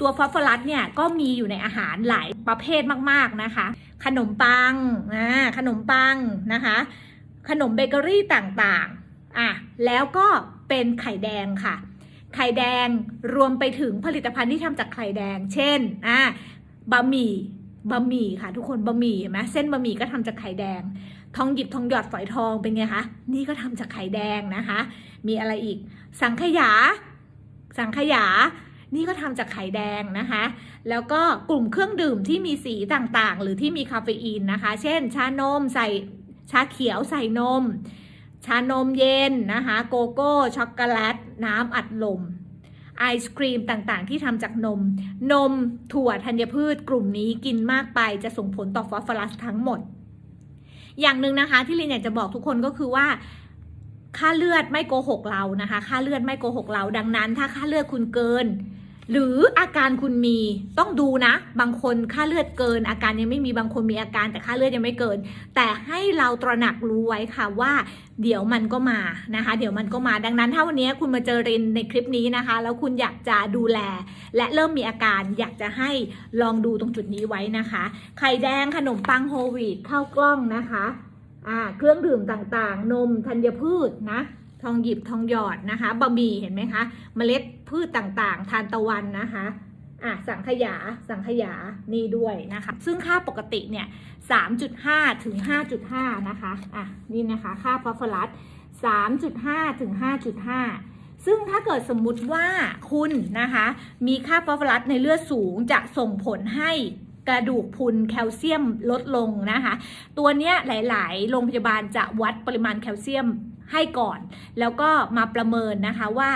ตัวฟอสฟอรัสเนี่ยก็มีอยู่ในอาหารหลายประเภทมากๆนะคะ ขนมปังอ่าขนมปังนะคะ ขนมเบเกอรี่ต่างๆอะแล้วก็เป็นไข่แดงค่ะ ไข่แดงรวมไปถึงผลิตภัณฑ์ที่ทำจากไข่แดง เช่นอะบะหมี่บะหมี่ค่ะ ทุกคนบะหมี่เห็นไหมเส้นบะหมี่ก็ทำจากไข่แดง ทองหยิบทองหยอดฝอยทองเป็นไงคะนี่ก็ทำจากไข่แดงนะคะ มีอะไรอีก สังขยา สังขยา นี่ก็ทำจากไข่แดงนะคะ แล้วก็กลุ่มเครื่องดื่มที่มีสีต่างๆ หรือที่มีคาเฟอีนนะคะ เช่น ชานมใส่ชาเขียวใส่นม ชานมเย็นนะคะ โกโก้ ช็อกโกแลต น้ำอัดลม ไอศครีมต่างๆ ที่ทำจากนม นมถั่วธัญพืช กลุ่มนี้กินมากไปจะส่งผลต่อฟอสฟอรัสทั้งหมด อย่างหนึ่งนะคะที่ลินอยากจะบอกทุกคนก็คือว่าค่าเลือดไม่โกหกเรานะคะ ค่าเลือดไม่โกหกเรา ดังนั้น ถ้าค่าเลือดคุณเกิน หรืออาการคุณมีต้องดูนะ บางคนค่าเลือดเกิน อาการยังไม่มีบางคนมีอาการแต่ค่าเลือดยังไม่เกิน แต่ให้เราตระหนักรู้ไว้ค่ะว่า เดี๋ยวมันก็มานะคะ เดี๋ยวมันก็มาดังนั้นถ้าวันนี้คุณมาเจอรินในคลิปนี้นะคะ แล้วคุณอยากจะดูแล และเริ่มมีอาการอยากจะให้ลองดูตรงจุดนี้ไว้นะคะ ไข่แดงขนมปังโฮลวีตข้าวกล้องนะคะอ่าเครื่องดื่มต่างๆ นมธัญพืชนะ ทองหยิบทองหยอดนะคะบะหมี่เห็นไหมคะเมล็ดพืชต่างๆ ทานตะวันนะคะอะสังขยาสังขยานี่ด้วยนะคะ ซึ่งค่าปกติเนี่ย 3.5 ถึง 5.5 นะคะอะนี่นะคะค่าฟอสฟอรัส 3.5 ถึง 5.5 ซึ่งถ้าเกิดสมมุติว่าคุณนะคะ มีค่าฟอสฟอรัสในเลือดสูงจะส่งผลให้กระดูกพุนแคลเซียมลดลงนะคะ ตัวเนี้ยหลาย ๆ โรงพยาบาลจะวัดปริมาณแคลเซียม ให้ก่อน แล้วก็มาประเมินนะคะว่า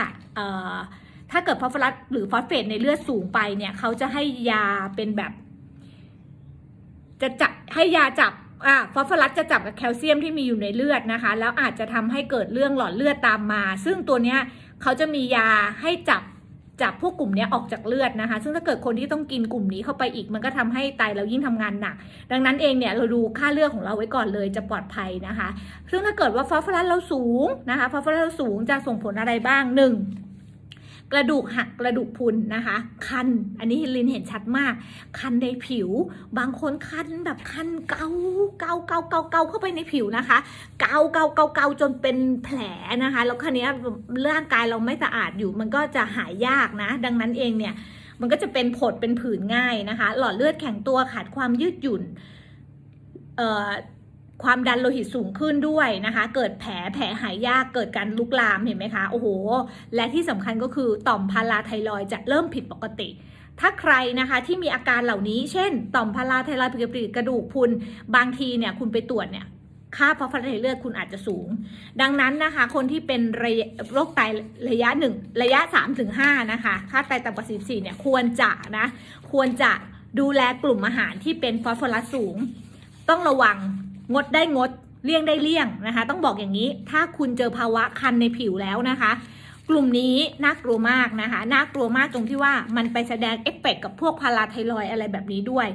ถ้าเกิดฟอสฟอรัสหรือฟอสเฟตในเลือดสูงไปเนี่ยเขาจะให้ยาเป็นแบบ จะจับให้ยาจับอ่าฟอสฟอรัสจะจับกับแคลเซียมที่มีอยู่ในเลือดนะคะ แล้วอาจจะทำให้เกิดเรื่องหลอดเลือดตามมา ซึ่งตัวเนี้ยเขาจะมียาให้จับ จับพวกกลุ่มนี้ออกจากเลือดนะคะ ซึ่งถ้าเกิดคนที่ต้องกินกลุ่มนี้เข้าไปอีก มันก็ทำให้ไตเรายิ่งทำงานหนัก ดังนั้นเองเนี่ยเราดูค่าเลือดของเราไว้ก่อนเลยจะปลอดภัยนะคะ ซึ่งถ้าเกิดว่าฟอสฟอรัสเราสูงนะคะ ฟอสฟอรัสเราสูงจะส่งผลอะไรบ้างหนึ่ง กระดูกหักกระดูกพุนนะคะ คัน อันนี้ลินเห็นชัดมาก คันในผิว บางคนคันแบบคันเกาเกาเกาเกาเกาเข้าไปในผิวนะคะ เกาเกาเกาเกาจนเป็นแผลนะคะ แล้วคันนี้ร่างกายเราไม่สะอาดอยู่ มันก็จะหายยากนะ ดังนั้นเองเนี่ย มันก็จะเป็นผดเป็นผื่นง่ายนะคะ หลอดเลือดแข็งตัวขาดความยืดหยุ่น เอ่อ ความดันโลหิตสูงขึ้นด้วยนะคะ เกิดแผลแผลหายยากเกิดการลุกลามเห็นไหมคะโอ้โห และที่สำคัญก็คือต่อมพาราไทรอยจะเริ่มผิดปกติ ถ้าใครนะคะที่มีอาการเหล่านี้ เช่น ต่อมพาราไทรอยผิดปกติกระดูกพุนบางทีเนี่ยคุณไปตรวจเนี่ยค่าฟอสฟอรัสในเลือดคุณอาจจะสูง ดังนั้นนะคะ คนที่เป็นระโรคไตระยะหนึ่งระยะ3-5ถึงนะคะค่าไตต่ำกว่า44เนี่ยควรจะนะ ควรจะดูแลกลุ่มอาหารที่เป็นฟอสฟอรัสสูง ต้องระวัง งดได้งดเลี่ยงได้เลี่ยงนะคะ ต้องบอกอย่างนี้ ถ้าคุณเจอภาวะคันในผิวแล้วนะคะ กลุ่มนี้น่ากลัวมากนะคะ น่ากลัวมากตรงที่ว่ามันไปแสดงเอฟเฟกต์กับพวกพาราไทรอยอะไรแบบนี้ด้วย